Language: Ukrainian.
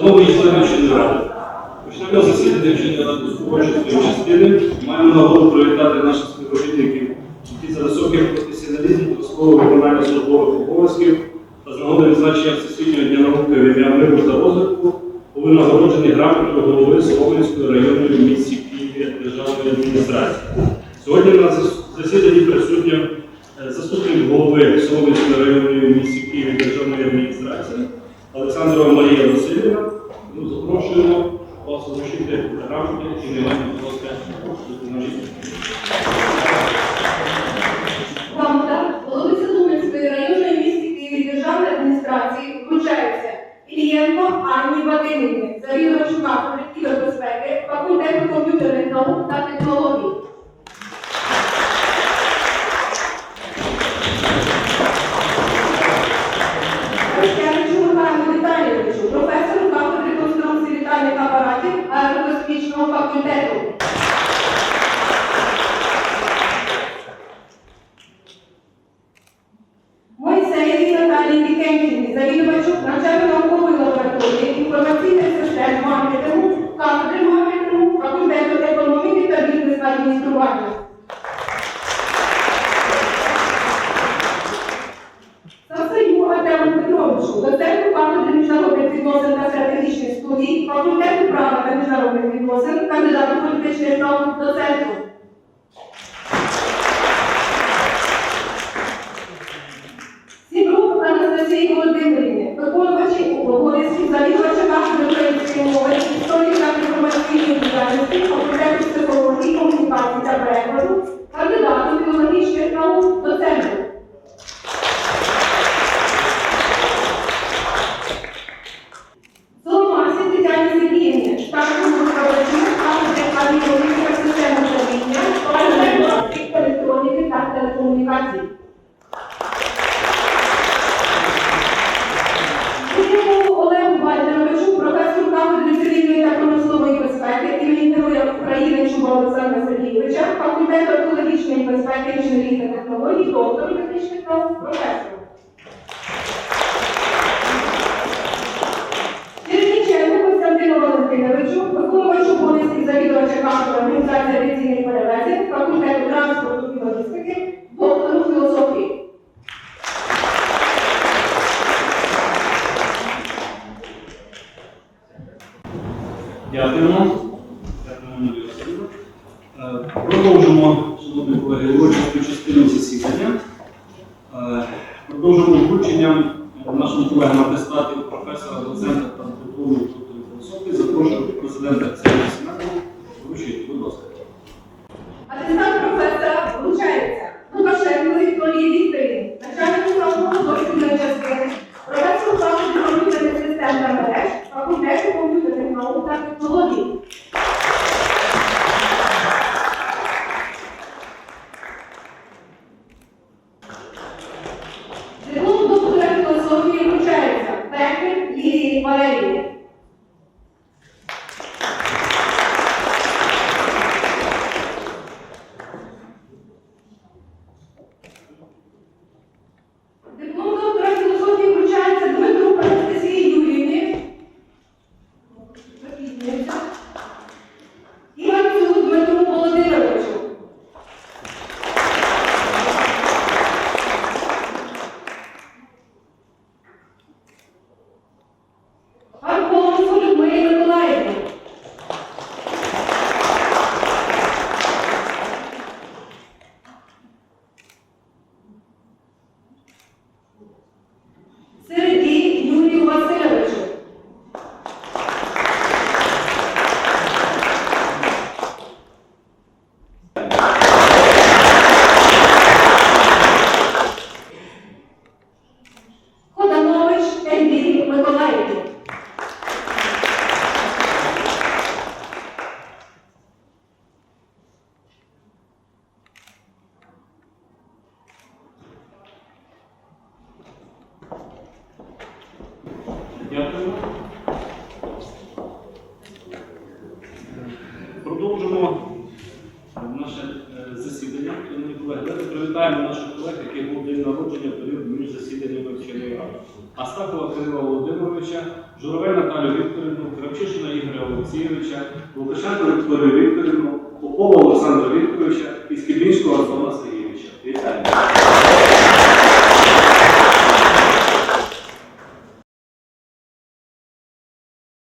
Шановні члени вченої ради, почнемо засідання вчення творчої частини. Маємо нагоду привітати наших співробітників, які за високим професіоналізмом військового виконання службових обов'язків та з нагоди відзначення Всесвітнього дня науки в ім'я миру та розвитку були нагороджені грамотою голови Солом'янської районної місії місті Києві державної адміністрації. Сьогодні на засіданні присутня е, заступник голови Солом'янської районної місії місті Києві державної адміністрації Олександрова Марія Васильівна. Запрошуємо вас вручити грамоти і не будь ласка. Грамота голови Солом'янської районної місті Києві державної адміністрації вручається Ілієнко Анні Вадимівні, завідувачу аерокосмічного факультету. não do Senhor. Олександра Сергійовича, факультету екологічної безпеки, інженерії та технологій, доктор технічних наук, професору. Продовжимо, шановні колеги, урочисту частину засідання. Е, Продовжимо врученням нашим колегам атестатів професора, доцента Середій проходження періоду між засіданнями вченої ради. Астапова Кирила Володимировича, Журове Наталю Вікторівну, Кравчишина Ігоря Олексійовича, Лукашенко Вікторію Вікторівну, Попова Олександра Вікторовича і Скібінського Антона Сергійовича. Вітаю!